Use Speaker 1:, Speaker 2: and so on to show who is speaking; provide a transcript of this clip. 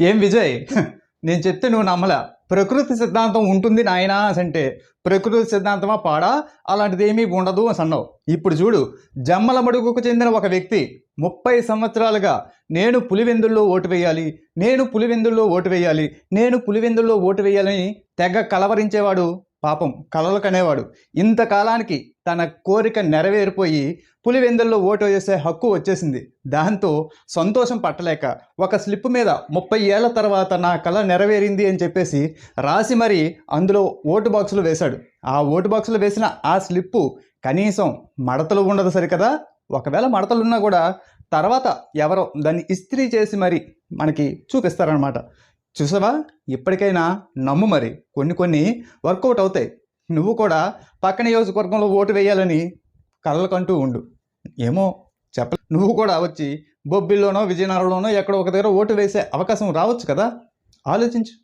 Speaker 1: ఏం విజయ్? నేను చెప్తే నువ్వు నమ్మలా. ప్రకృతి సిద్ధాంతం ఉంటుంది నాయనా అంటే ప్రకృతి సిద్ధాంతమా పాడా? అలాంటిది ఏమీ ఉండదు అని అన్నావు. ఇప్పుడు చూడు జమ్మల మడుగుకు చెందిన ఒక వ్యక్తి ముప్పై సంవత్సరాలుగా నేను పులివెందుల్లో ఓటు వేయాలి నేను పులివెందుల్లో ఓటు వేయాలి నేను పులివెందుల్లో ఓటు వేయాలని తెగ కలవరించేవాడు పాపం కలలు కనేవాడు ఇంతకాలానికి తన కోరిక నెరవేరిపోయి పులివెందుల్లో ఓటు వేసే హక్కు వచ్చేసింది. దాంతో సంతోషం పట్టలేక ఒక స్లిప్ మీద ముప్పై ఏళ్ళ తర్వాత నా కళ నెరవేరింది అని చెప్పేసి రాసి మరీ అందులో ఓటు బాక్సులు వేశాడు. ఆ ఓటు బాక్సులు వేసిన ఆ స్లిప్పు కనీసం మడతలు ఉండదు సరికదా? ఒకవేళ మడతలు ఉన్నా కూడా తర్వాత ఎవరో దాన్ని ఇస్త్రీ చేసి మరి మనకి చూపిస్తారనమాట చూసావా? ఇప్పటికైనా నమ్ము మరి. కొన్ని కొన్ని వర్కౌట్ అవుతాయి. నువ్వు కూడా పక్క నియోజకవర్గంలో ఓటు వేయాలని కళ్ళకంటూ ఉండు. ఏమో చెప్ప నువ్వు కూడా వచ్చి బొబ్బిల్లోనో విజయనగరంలోనో ఎక్కడో ఒక దగ్గర ఓటు వేసే అవకాశం రావచ్చు కదా? ఆలోచించు.